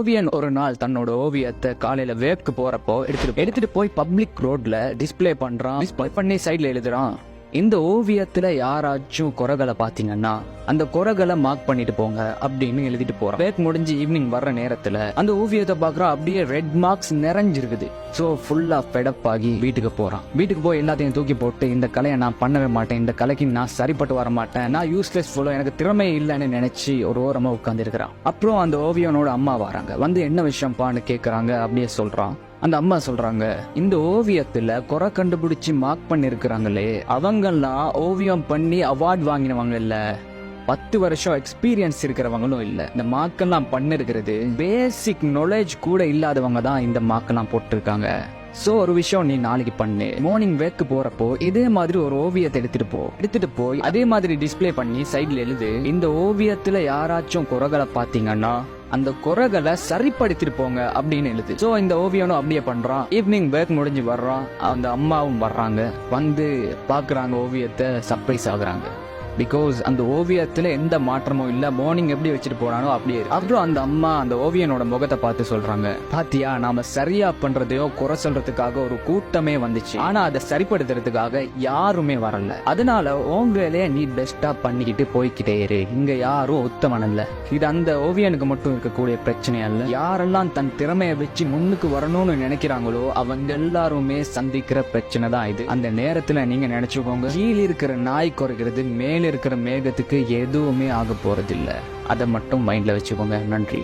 ஓவியன் ஒரு நாள் தன்னோட ஓவியத்தை காலையில வேக்கு போறப்போ எடுத்துட்டு எடுத்துட்டு போய் பப்ளிக் ரோட்ல டிஸ்பிளே பண்றான். பண்ணி சைடுல எழுதுறான். இந்த ஓவியத்துல யாராச்சும் குறைகளை பாத்தீங்கன்னா அந்த குறைகளை மார்க் பண்ணிட்டு போங்க அப்படின்னு எழுதிட்டு போறோம் வேக் முடிஞ்சு ஈவினிங் வர்ற நேரத்துல அந்த ஓவியத்தை பாக்குறோம் அப்படியே ரெட் மார்க்ஸ் நிறைஞ்சிருக்குது. சோ ஃபுல்லா ஃபெடப் ஆகி வீட்டுக்கு போறான். வீட்டுக்கு போய் எல்லாத்தையும் தூக்கி போட்டு இந்த கலையை நான் பண்ணவே மாட்டேன் இந்த கலைக்கு நான் சரிப்பட்டு வர மாட்டேன் நான் யூஸ்லெஸ் ஃபுல்லோ எனக்கு திறமை இல்லைன்னு நினைச்சு ஒரு ஓரமா உட்கார்ந்து இருக்கிறான் அப்புறம் அந்த ஓவியனோட அம்மா வராங்க. வந்து என்ன விஷயம்ப்பான்னு கேக்குறாங்க அப்படியே சொல்றான். அந்த அம்மா சொல்றாங்க இந்த ஓவியத்துல குறை கண்டுபிடிச்சு மார்க் பண்ணிருக்கிறாங்களே அவங்கெல்லாம் ஓவியம் பண்ணி அவார்ட் வாங்கினவங்க இல்ல. பத்து வருஷம் எக்ஸ்பீரியன்ஸ் இருக்கிறவங்களும் இல்ல. இந்த மார்க்கெல்லாம் பண்ணிருக்கிறது பேசிக் நாலேஜ் கூட இல்லாதவங்க தான் இந்த மார்க்கெல்லாம் போட்டிருக்காங்க. சோ ஒரு விஷயம் நீ நாளைக்கு பண்ணு. மார்னிங் வேக்கு போறப்போ இதே மாதிரி ஒரு ஓவியத்தை எடுத்துட்டு போ. எடுத்துட்டு போய் அதே மாதிரி டிஸ்ப்ளே பண்ணி சைட்ல எழுது இந்த ஓவியத்துல யாராச்சும் குறைகளை பாத்தீங்கன்னா அந்த குறைகளை சரிப்படுத்திட்டு போங்க அப்படின்னு எழுது சோ இந்த ஓவியனும் அப்படியே பண்றான். ஈவினிங் வேக் முடிஞ்சு வர்றான். அந்த அம்மாவும் வர்றாங்க. வந்து பாக்குறாங்க ஓவியத்தை சர்ப்ரைஸ் ஆகுறாங்க. பிகாஸ் அந்த ஓவியத்துல எந்த மாற்றமும் இல்ல. மார்னிங் எப்படி வச்சுட்டு போனானோ அப்படியே அப்புறம் அந்த அம்மா அந்த ஓவியனோட முகத்தை பார்த்து சொல்றாங்க. பாத்தியா நாம சரியா பண்றதையோ குறை சொல்றதுக்காக ஒரு கூட்டமே வந்துச்சு. ஆனா அதை சரிப்படுத்துறதுக்காக யாருமே வரல. அதனால உன் வேலையை நீ பெஸ்டா பண்ணிக்கிட்டு போய்க்கிட்டே இரு. இங்க யாரும் உத்தமன் இல்ல இது அந்த ஓவியனுக்கு மட்டும் இருக்கக்கூடிய பிரச்சனை அல்ல. யாரெல்லாம் தன் திறமையை வச்சு முன்னுக்கு வரணும்னு நினைக்கிறாங்களோ அவங்க எல்லாருமே சந்திக்கிற பிரச்சனை தான் இது. அந்த நேரத்துல நீங்க நினைச்சுக்கோங்க. கீழ் இருக்கிற நாய் குறைக்கிறது மேலே இருக்கிற மேகத்துக்கு எதுவுமே ஆக போகிறதில்ல அதை மட்டும் மைண்ட்ல வச்சுக்கோங்க. நன்றி.